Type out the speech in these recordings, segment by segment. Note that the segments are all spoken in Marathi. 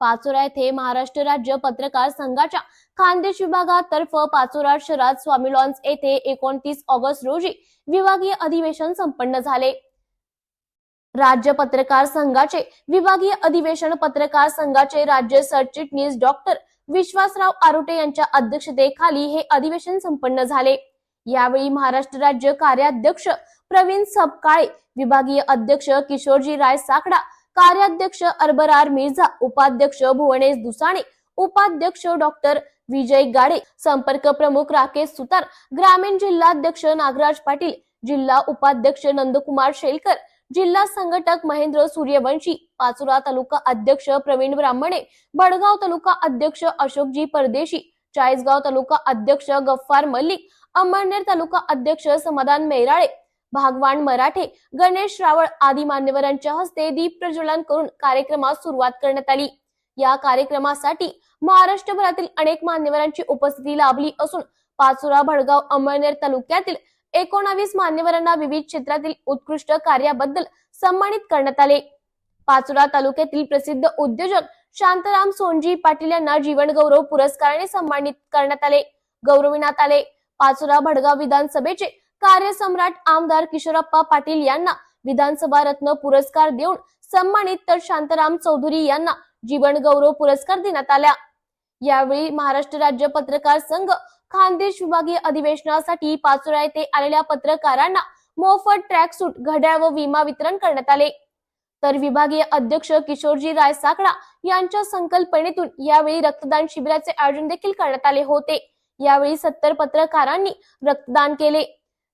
पाचोरा येथे महाराष्ट्र राज्य पत्रकार संघाच्या खानदेश विभागातर्फ पाचोरा शहरात स्वामी लॉन्स येथे एकोणतीस ऑगस्ट रोजी विभागीय अधिवेशन संपन्न झाले. राज्य पत्रकार संघाचे विभागीय अधिवेशन पत्रकार संघाचे राज्य सरचिटणीस डॉक्टर विश्वासराव आरोटे यांच्या अध्यक्षतेखाली हे अधिवेशन संपन्न झाले. यावेळी महाराष्ट्र राज्य कार्याध्यक्ष प्रवीण सपकाळे विभागीय अध्यक्ष किशोरजी राय साकडा कार्याध्यक्ष अरबरार मिर्झा उपाध्यक्ष भुवनेश दुसाणे उपाध्यक्ष डॉक्टर विजय गाडे संपर्क प्रमुख राकेश सुतार ग्रामीण जिल्हाध्यक्ष नागराज पाटील जिल्हा उपाध्यक्ष नंदकुमार शेलकर जिल्हा संघटक महेंद्र सूर्यवंशी पाचोरा तालुका अध्यक्ष प्रवीण ब्राह्मणे बडगाव तालुका अध्यक्ष अशोकजी परदेशी चाळीसगाव तालुका अध्यक्ष गफ्फार मल्लिक अंमळनेर तालुका अध्यक्ष समाधान मेराळे भागवान मराठे गणेश रावळ आदी मान्यवरांच्या हस्ते दीप प्रज्वलन करून कार्यक्रमास सुरुवात करण्यात आली. या कार्यक्रमासाठी महाराष्ट्रभरातील अनेक मान्यवरांची उपस्थिती लाभली असून पाचोरा भडगाव अमळनेर तालुक्यातील एकोणावीस मान्यवरांना विविध क्षेत्रातील उत्कृष्ट कार्याबद्दल सन्मानित करण्यात आले. पाचोरा तालुक्यातील प्रसिद्ध उद्योजक शांताराम सोनजी पाटील यांना जीवनगौरव पुरस्काराने सन्मानित करण्यात आले. गौरविण्यात आले. पाचोरा भडगाव विधानसभेचे कार्यसम्राट आमदार किशोरप्पा पाटील यांना विधानसभा रत्न पुरस्कार देऊन सन्मानित तर शांताराम चौधरी यांना जीवन गौरव पुरस्कार देण्यात आला. यावेळी महाराष्ट्र राज्य पत्रकार संघ खानदेश विभागीय अधिवेशनासाठी पाचोरा येथे आलेल्या पत्रकारांना मोफत ट्रॅक सूट घड्याळ व विमा वितरण करण्यात आले. तर विभागीय अध्यक्ष किशोरजी राय साकडा यांच्या संकल्पनेतून यावेळी रक्तदान शिबिराचे आयोजन देखील करण्यात आले होते. यावेळी सत्तर पत्रकारांनी रक्तदान केले.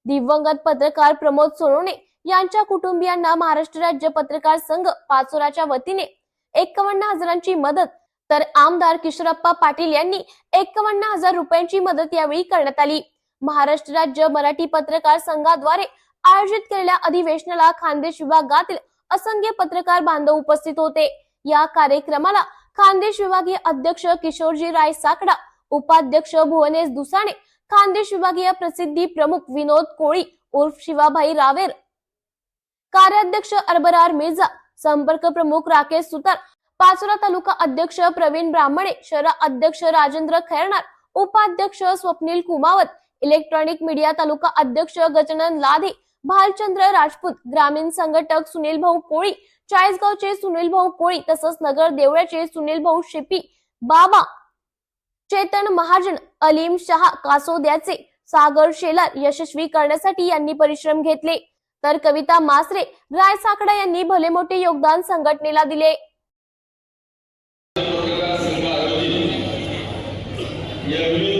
दिवंगत पत्रकार प्रमोद सोनवणे यांच्या कुटुंबियांना महाराष्ट्र राज्य पत्रकार संघ पाचोराच्या वतीने एक्कावन्न हजारांची मदत तर आमदार किशोरप्पा पाटील यांनी एक्कावन्न हजार रुपयांची मदत यावेळी करण्यात आली. महाराष्ट्र राज्य मराठी पत्रकार संघाद्वारे आयोजित केलेल्या अधिवेशनाला खानदेश विभागातील असंख्य पत्रकार बांधव उपस्थित होते. या कार्यक्रमाला खानदेश विभागीय अध्यक्ष किशोरजी राय साकडा उपाध्यक्ष भुवनेश दुसाणे खानदेश विभागीय प्रसिद्धी प्रमुख विनोद कोळी उर्फ शिवाभाई रावेर. कार्याध्यक्ष अरबरार मिर्झा संपर्क प्रमुख राकेश सुतार पाचोरा तालुका अध्यक्ष प्रवीण ब्राह्मणे शहरा अध्यक्ष राजेंद्र खैरणार उपाध्यक्ष स्वप्नील कुमावत इलेक्ट्रॉनिक मीडिया तालुका अध्यक्ष गजानन लाधे भालचंद्र राजपूत ग्रामीण संघटक सुनील भाऊ कोळी चाळीसगावचे सुनील भाऊ कोळी तसंच नगर देवळ्याचे सुनील भाऊ शेपी बाबा चेतन महाजन अलीम शहा कासोद्याचे सागर शेलार यशस्वी करण्यासाठी यांनी परिश्रम घेतले. तर कविता मासरे राय साकडा यांनी भले मोठे योगदान संघटनेला दिले. या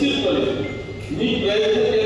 విచిరుతలు నీ ప్రయత్నం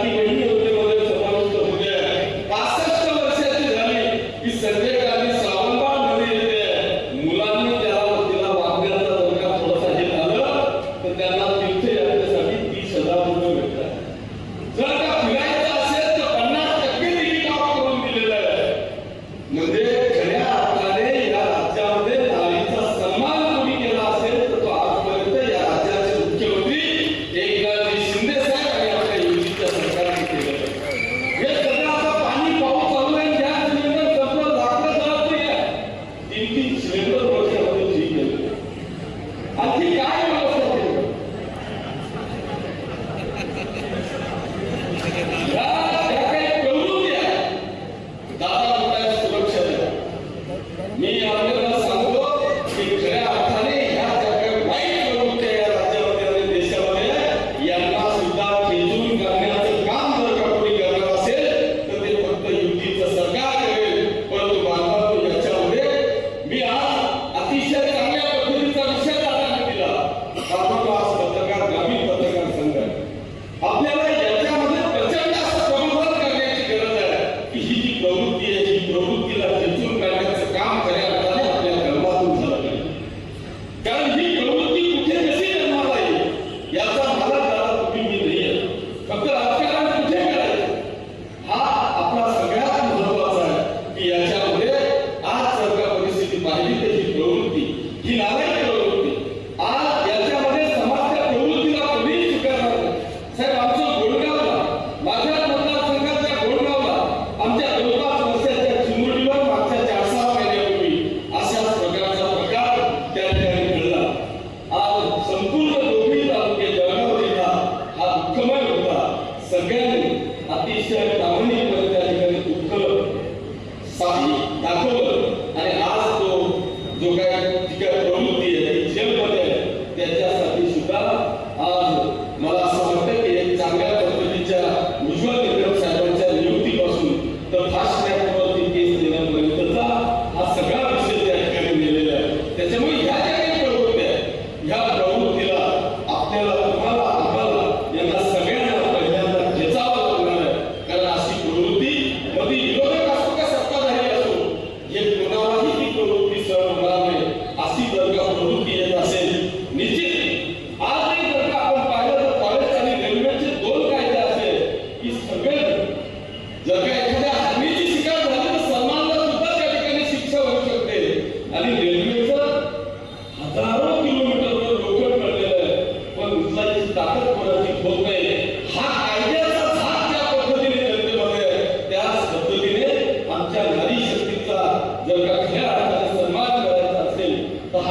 கட்டி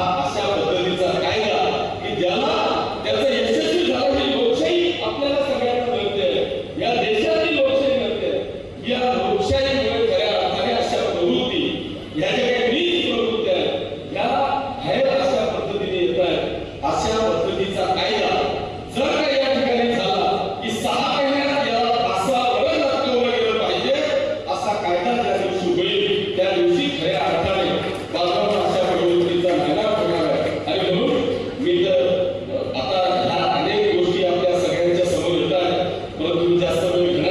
असेल तर Hallelujah.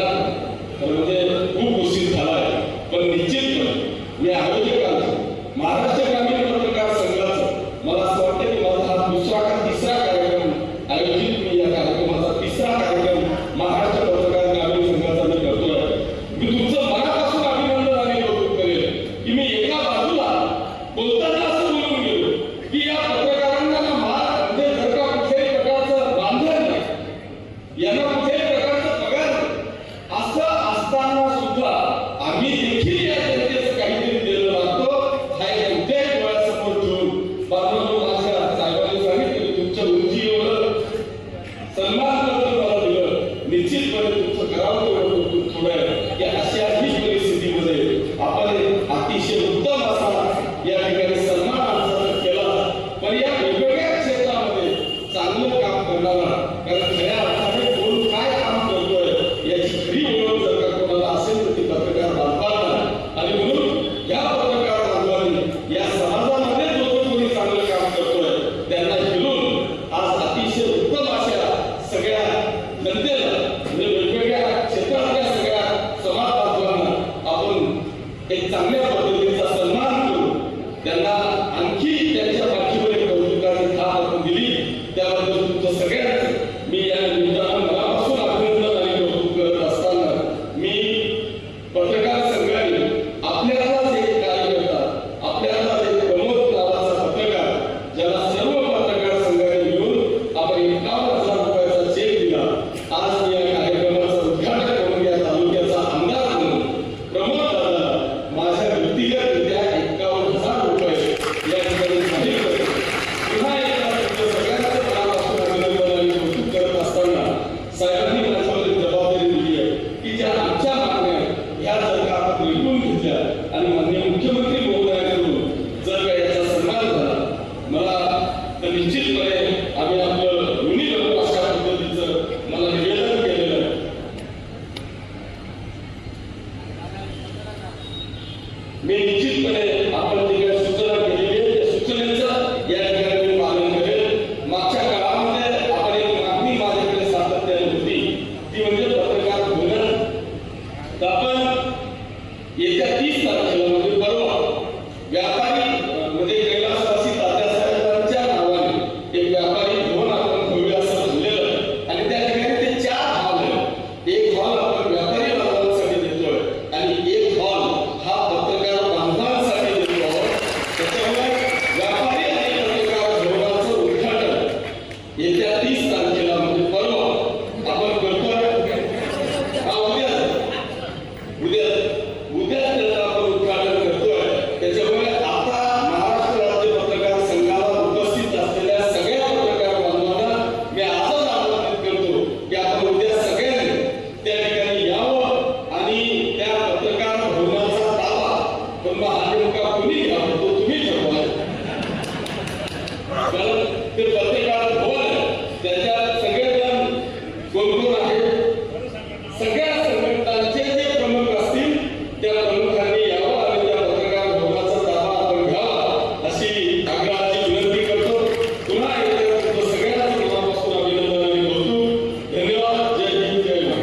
चांगल्या पद्धतीचा